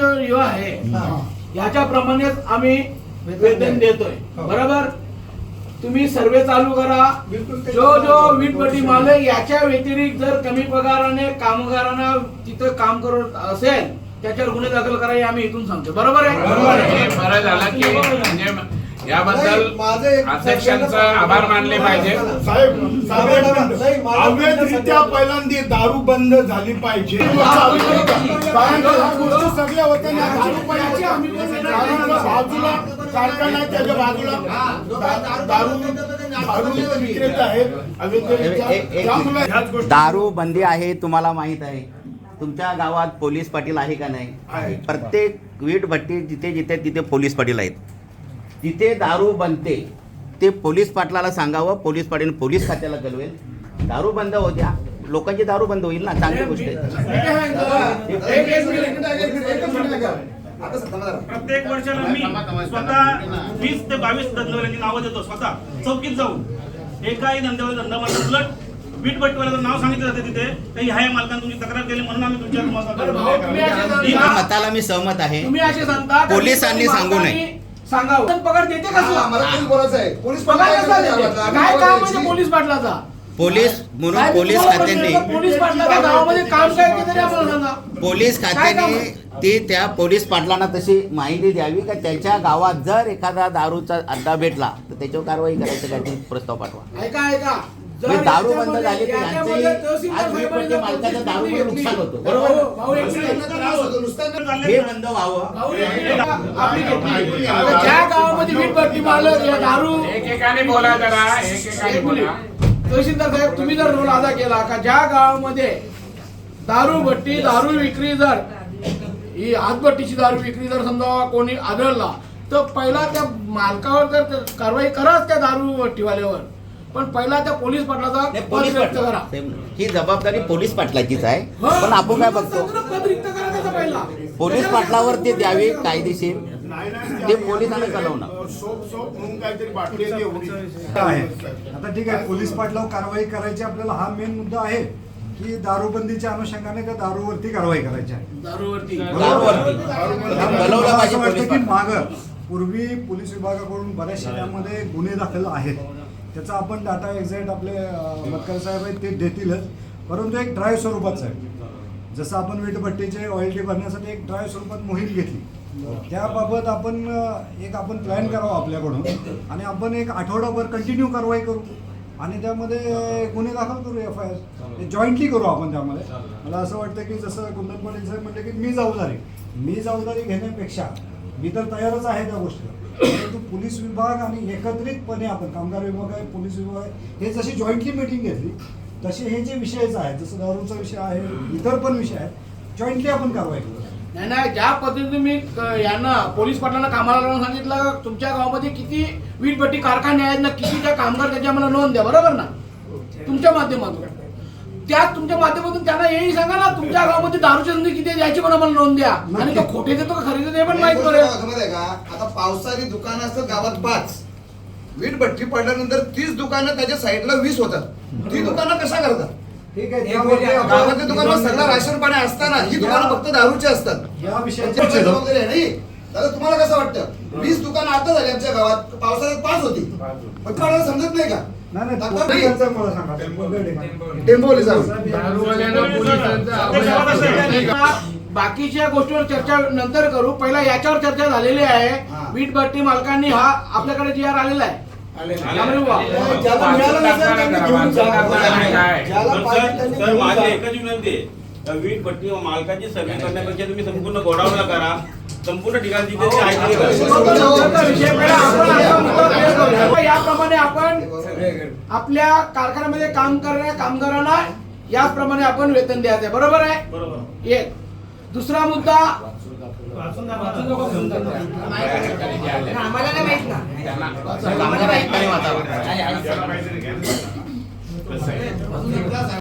जो आहे. आम्ही वेतन देतोय. बरोबर? तुम्ही सर्वे चालू करा. जो जो वीटभट्टी मालक याच्या व्यतिरिक्त जर कमी पगाराने कामगारांना तिथं काम करत असेल त्याच्यावर गुन्हे दाखल करा हे आम्ही इथून सांगतो. बरोबर आहे? हे बरं झालं की म्हणजे याबद्दल अध्यक्षांचा आभार मानले पाहिजे. साहेब साहेब, अवैधरित्या पहिल्यांदा दारू बंद झाली पाहिजे. कारण गोष्टी सगळ्या होत्या ना दारू पाहिजे बाजूला कारखाना त्याच्या बाजूला बंदी आहे तुम्हाला माहीत आहे. तुमच्या गावात पोलीस पाटील आहे का. नाही? प्रत्येक वीट भट्टी जिथे जिथे तिथे पोलीस पाटील आहेत. तिथे दारू बनते ते पोलीस पाटलाला सांगावं पोलीस पाटील पोलीस खात्याला कळवेल. दारू बंद होत्या लोकांची दारू बंद होईल ना? चांगली गोष्ट आहे. प्रत्येक वर्षाला मी स्वतः वीस ते बावीस धंदेवाल्यांची नावं देतो. स्वतः. चौकीत जाऊन. एकाही धंदेवाला धंदा माझा उलट वीट भट्टीवाल्याचं नाव सांगितलं जाते तिथे. काही ह्या मालकाने तुमची तक्रार केली म्हणून आम्ही तुमच्या मताला मी सहमत आहे. तुम्ही असे सांगता. का पोलिसांनी सांगू नये. सांगावं पण पगार देते आम्हाला पोलीस बोलायचं आहे. पोलीस पगार कसा देते? आम्ही काय काम बोलायची. म्हणजे पोलीस पाटलाचा पोलीस म्हणून पोलीस खात्याने पोलीस पाटलाच्या गावामध्ये काम काय केलं तरी आम्हाला सांगा. पोलीस काय काम? खात्याने? ती त्या पोलीस पाटलांना तशी माहिती द्यावी का? त्यांच्या गावात जर एखादा दारूचा अड्डा भेटला तर त्याच्यावर कारवाई करायचं काय ते प्रस्ताव पाठवा. ऐका ऐका. जर म्हणजे दारू बंद झाली तर यांचंही आज दारूमुळे घेतली, नुकसान होतं, बरोबर? हे बंद व्हावं ज्या गावामध्ये वीट भट्टी मालक या दारू एकेकाने बोला जरा एकेकाने एक बोला. तहसीलदार साहेब तुम्ही जर रोल अदा केला का ज्या गावामध्ये दारू भट्टी दारू विक्री जर ही हातभट्टीची दारू विक्री जर समजा कोणी आढळला तर पहिला त्या मालकावर जर ते कारवाई कराच त्या दारू भट्टीवाल्यावर पण पहिला त्या पोलीस पाटलाचा पद पोलीस व्यक्त करा. ही जबाबदारी पोलीस पाटलाचीच आहे. हो. पण आपण काय बघतो सांगतो ना, पद रिक्त करा त्याचा पहिला. पोलीस पाटलावर ते द्यावे कायदेशीर. नाही, नाही, ते पोलिसांना कळवणं. सोप सोप म्हणून काहीतरी बाटली आहे ती एवढी. आहे. आता ठीक आहे. पोलीस पाटलावर कारवाई करायची आपल्याला हा मेन मुद्दा आहे की दारूबंदीच्या अनुषंगाने त्या दारूवरती कारवाई करायची आहे? दारूवरती. दारूवरती. कळवलं मला पाहिजे असं वाटतं पोलीस की पाटला. मागं पूर्वी पोलीस विभागाकडून बऱ्याचशा त्यामध्ये गुन्हे दाखल आहेत. त्याचा आपण डाटा एक्झॅक्ट आपले मतकर साहेब आहेत ते देतीलच. परंतु एक ड्राय स्वरूपाचं आहे. जसं आपण वीटभट्टीचे ऑइल्टी भरण्यासाठी एक ड्राय स्वरूपात मोहीम घेतली. त्याबाबत आपण एक आपण प्लॅन करावा आपल्याकडून आणि आपण एक आठवडाभर कंटिन्यू कारवाई करू. आणि त्यामध्ये गुन्हे दाखल करू एफ आय आर जॉईंटली करू आपण त्यामध्ये. मला असं वाटतं की जसं कुंदन पाटील साहेब म्हणले की मी जबाबदारी. मी जबाबदारी घेण्यापेक्षा मी तर तयारच आहे त्या गोष्टीला परंतु पोलीस विभाग आणि एकत्रितपणे आपण कामगार विभाग आहे पोलीस विभाग आहे हे जशी जॉईंटली मिटिंग घेतली तसे हे जे विषयच आहेत जसं दारूचा विषय आहे इतर पण विषय आहेत जॉईंटली आपण कारवाई करू. नाही नाही ज्या पद्धतीने मी यांना पोलीस पाटलांना कामाला लावून सांगितलं तुमच्या गावामध्ये किती वीटभट्टी कारखाने आहेत ना किती त्या कामगार त्याची आम्हाला नोंद द्या बरोबर ना? तुमच्या माध्यमातून. त्याच तुमच्या माध्यमातून त्यांना हेही सांगा ना. तुमच्या गावामध्ये दारूची संधी किती आहे याची पण आम्हाला नोंद द्या. आणि तो खोटे देतो का खरेदी हे पण माहीत आहे का? आता पावसाळी दुकानं असतात गावात पाच. वीट भट्टी पडल्यानंतर तीस दुकानं त्याच्या साईडला वीस होतात. ती दुकानं कशा करतात? ठीक आहे गावातल्या दुकानावर सगळं राशन पाणी असताना ही दुकानं फक्त दारूची असतात. या विषयाची त्यांच्यावर जबाबदारी आहे नाही दादा तुम्हाला कसं वाटतं? वीस दुकानं आता झाली आमच्या गावात पावसाळ्यात पाच होती. पण तुम्हाला समजत नाही का? बाकीच्या गोष्टीवर चर्चा नंतर करू. पहिला याच्यावर चर्चा झालेली आहे. हा. वीटभट्टी मालकांनी हा आपल्याकडे जी आर आलेला आहे. माझी जा. एकच विनंती आहे. वीट भट्टी व मालकाची सर्वे करण्यापेक्षा तुम्ही संपूर्ण गोडाऊनला करा. संपूर्ण ठिकाणी तिथे. याप्रमाणे आपण आपल्या कारखान्यामध्ये काम करणाऱ्या कामगारांना याचप्रमाणे आपण वेतन द्यायचं आहे. बरोबर आहे? बरोबर. एक दुसरा मुद्दा. आम्हाला